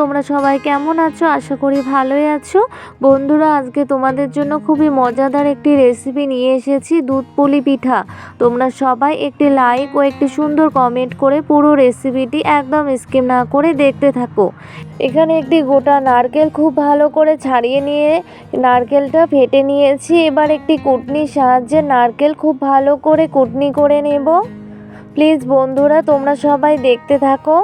তোমরা সবাই কেমন আছো? আশা করি ভালোই আছো। বন্ধুরা, আজকে তোমাদের জন্য খুবই মজাদার একটি রেসিপি নিয়ে এসেছি, দুধ পুলি পিঠা। তোমরা সবাই একটি লাইক ও একটি সুন্দর কমেন্ট করে পুরো রেসিপিটি একদম স্কিম না করে দেখতে থাকো। এখানে একটি গোটা নারকেল খুব ভালো করে ছাড়িয়ে নিয়ে নারকেলটা ফেটে নিয়েছি। এবার একটি কুটনির সাহায্যে নারকেল খুব ভালো করে কুটনি করে নেব। প্লিজ বন্ধুরা, তোমরা সবাই দেখতে থাকো।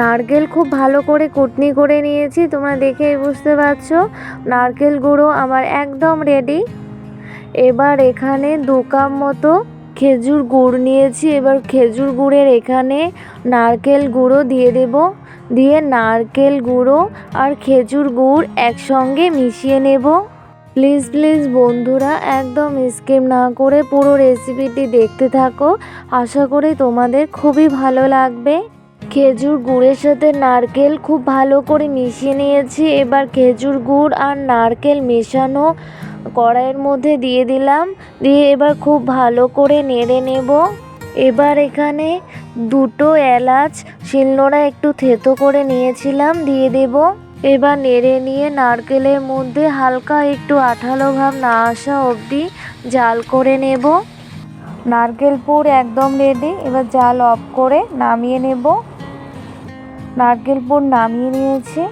নারকেল খুব ভালো করে কুটনি করে নিয়েছি, তোমরা দেখেই বুঝতে পারছ। নারকেল গুঁড়ো আমার একদম রেডি এবার এখানে দু কাপ মতো খেজুর গুড় নিয়েছি, এবার খেজুর গুড়ের এখানে নারকেল গুঁড়ো দিয়ে দেব। দিয়ে নারকেল গুঁড়ো আর খেজুর গুড় একসঙ্গে মিশিয়ে নেব। প্লিজ প্লিজ বন্ধুরা, একদম স্কিম না করে পুরো রেসিপিটি দেখতে থাকো। আশা করি তোমাদের খুবই ভালো লাগবে। খেজুর গুড়ের সাথে নারকেল খুব ভালো করে মিশিয়ে নিয়েছি। এবার খেজুর গুড় আর নারকেল মেশানো কড়াইয়ের মধ্যে দিয়ে দিলাম। দিয়ে এবার খুব ভালো করে নেড়ে নেব। এবার এখানে দুটো এলাচ শিলনোড়া একটু থেতো করে নিয়েছিলাম, দিয়ে দেব। এবার নেড়ে নিয়ে নারকেলের মধ্যে হালকা একটু আঠালো ভাব না আসা অবধি জাল করে নেব। নারকেল পুর একদম রেডি এবার জাল অফ করে নামিয়ে নেব। নারকেল পুর নামিয়ে নিয়েছি।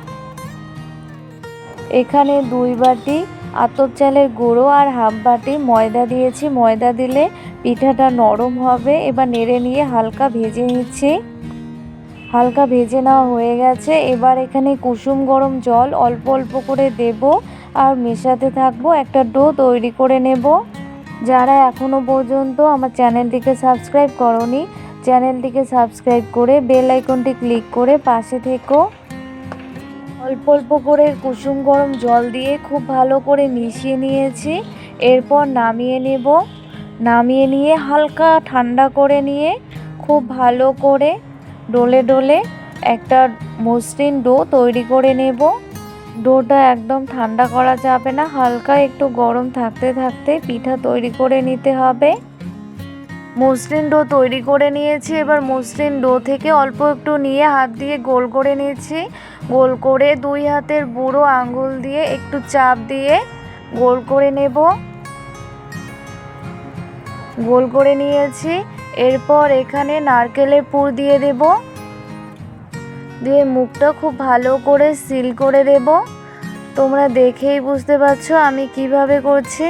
এখানে দুই বাটি আতপ চালের গুঁড়ো আর হাফ বাটি ময়দা দিয়েছি। ময়দা দিলে পিঠাটা নরম হবে। এবার নেড়ে নিয়ে হালকা ভেজে নিচ্ছি। হালকা ভেজে নেওয়া হয়ে গেছে। এবার এখানে কুসুম গরম জল অল্প অল্প করে দেব আর মেশাতে থাকব। একটা ডো তৈরি করে নেব। যারা এখনও পর্যন্ত আমার চ্যানেলটিকে সাবস্ক্রাইব করনি চ্যানেলটিকে সাবস্ক্রাইব করে বেল আইকনটি ক্লিক করে পাশে থেকো। অল্প অল্প করে কুসুম গরম জল দিয়ে খুব ভালো করে মিশিয়ে নিয়েছি। এরপর নামিয়ে নেব। নামিয়ে নিয়ে হালকা ঠান্ডা করে নিয়ে খুব ভালো করে ডোলে ডোলে একটা মসৃণ ডো তৈরি করে নেব। ডোটা একদম ঠান্ডা করা যাবে না, হালকা একটু গরম থাকতে থাকতে পিঠা তৈরি করে নিতে হবে। মসৃণ ডো তৈরি করে নিয়েছি। এবার মসৃণ ডো থেকে অল্প একটু নিয়ে হাত দিয়ে গোল করে নিয়েছি। গোল করে দুই হাতের বুড়ো আঙ্গুল দিয়ে একটু চাপ দিয়ে গোল করে নেব। গোল করে নিয়েছি। এরপর এখানে নারকেলের পুর দিয়ে দেব। দিয়ে মুখটা খুব ভালো করে সিল করে দেব। তোমরা দেখেই বুঝতে পারছ আমি কীভাবে করছি।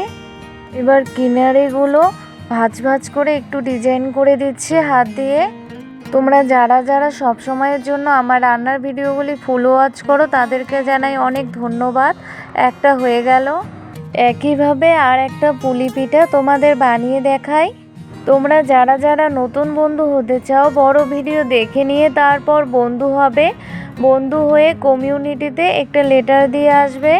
এবার কিনারেগুলো ভাজ ভাজ করে একটু ডিজাইন করে দিচ্ছি হাত দিয়ে। তোমরা যারা যারা সব সময়ের জন্য আমার রান্নার ভিডিওগুলি ফুল ওয়াচ করো, তাদেরকে জানাই অনেক ধন্যবাদ। একটা হয়ে গেল। একইভাবে আর একটা পুলি পিঠা তোমাদের বানিয়ে দেখাই। তোমরা যারা যারা নতুন বন্ধু হতে চাও, বড় ভিডিও দেখে নিয়ে তারপর বন্ধু হবে। বন্ধু হয়ে কমিউনিটিতে একটা লেটার দিয়ে আসবে।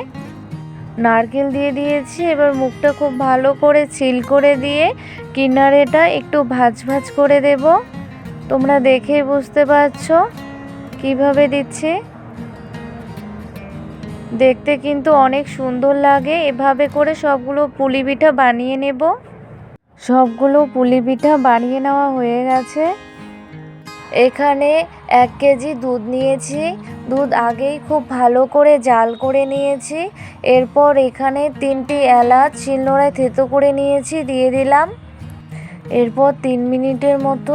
নারকেল দিয়ে দিয়েছি, এবার মুখটা খুব ভালো করে চিল করে দিয়ে কিনারেটা একটু ভাজ ভাজ করে দেব। তোমরা দেখেই বুঝতে পারছ কীভাবে দিচ্ছি। দেখতে কিন্তু অনেক সুন্দর লাগে, এভাবে করে সবগুলো পুলি পিঠা বানিয়ে নেব। সবগুলো পুলি পিঠা বানিয়ে নেওয়া হয়ে গেছে। এখানে এক কেজি দুধ নিয়েছি দুধ আগেই খুব ভালো করে জাল করে নিয়েছি। এরপর এখানে তিনটি এলাচ শিলনোড়ায় থেতো করে নিয়েছি, দিয়ে দিলাম। এরপর তিন মিনিটের মতো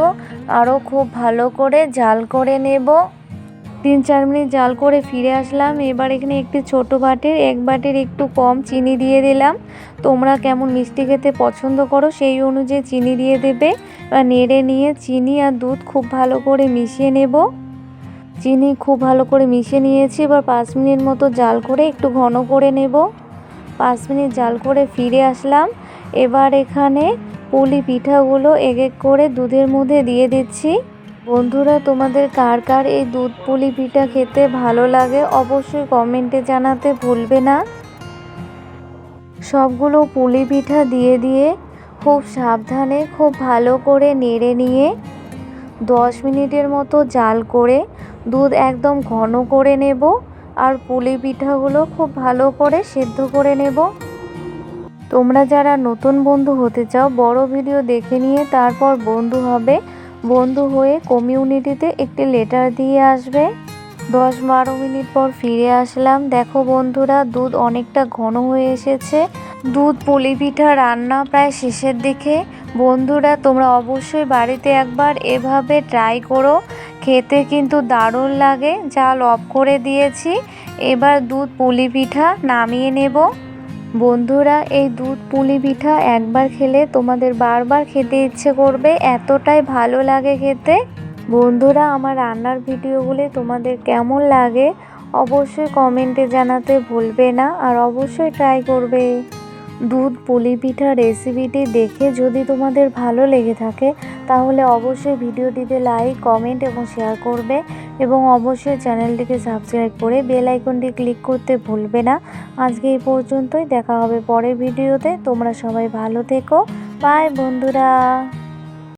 আরও খুব ভালো করে জাল করে নেব। তিন চার মিনিট জাল করে ফিরে আসলাম। এবার এখানে একটি ছোট বাটির, এক বাটির একটু কম চিনি দিয়ে দিলাম। তোমরা কেমন মিষ্টি খেতে পছন্দ করো সেই অনুযায়ী চিনি দিয়ে দেবে। নেড়ে নিয়ে চিনি আর দুধ খুব ভালো করে মিশিয়ে নেব। চিনি খুব ভালো করে মিশিয়ে নিয়েছি, এবার পাঁচ মিনিট মতো জাল করে একটু ঘন করে নেব। পাঁচ মিনিট জাল করে ফিরে আসলাম। এবার এখানে পুলি পিঠাগুলো এক এক করে দুধের মধ্যে দিয়ে দিচ্ছি। বন্ধুরা, তোমাদের কার কার এই দুধ পুলি পিঠা খেতে ভালো লাগে অবশ্যই কমেন্টে জানাতে ভুলবে না। সবগুলো পুলি পিঠা দিয়ে দিয়ে খুব সাবধানে, খুব ভালো করে নেড়ে নিয়ে দশ মিনিটের মতো জাল করে দুধ একদম ঘন করে নেব আর পুলি পিঠাগুলো খুব ভালো করে সেদ্ধ করে নেব। তোমরা যারা নতুন বন্ধু হতে চাও, বড় ভিডিও দেখে নিয়ে তারপর বন্ধু হবে। বন্ধু হয়ে কমিউনিটিতে একটি লেটার দিয়ে আসবে। দশ বারো মিনিট পর ফিরে আসলাম। দেখো বন্ধুরা, দুধ অনেকটা ঘন হয়ে এসেছে। দুধ পুলি পিঠা রান্না প্রায় শেষের দিকে। বন্ধুরা, তোমরা অবশ্যই বাড়িতে একবার এভাবে ট্রাই করো। খেতে কিন্তু দারুণ লাগে। জাল অফ করে দিয়েছি। এবার দুধ পুলি পিঠা নামিয়ে নেব। বন্ধুরা, এই দুধ পুলি পিঠা একবার খেলে তোমাদের বারবার খেতে ইচ্ছে করবে। এতটাই ভালো লাগে খেতে। বন্ধুরা, আমার রান্নার ভিডিওগুলি তোমাদের কেমন লাগে? অবশ্যই কমেন্টে জানাতে ভুলবে না। আর অবশ্যই ট্রাই করবে। দুধ, পুলি পিঠা রেসিপিটি দেখে যদি তোমাদের ভালো লেগে থাকে, তাহলে অবশ্যই ভিডিওটিতে লাইক কমেন্ট এবং শেয়ার করবে এবং অবশ্যই চ্যানেলটিকে সাবস্ক্রাইব করে বেল আইকনটি ক্লিক করতে ভুলবে না। আজকে এই পর্যন্তই, দেখা হবে পরের ভিডিওতে। তোমরা সবাই ভালো থেকো। বাই বন্ধুরা।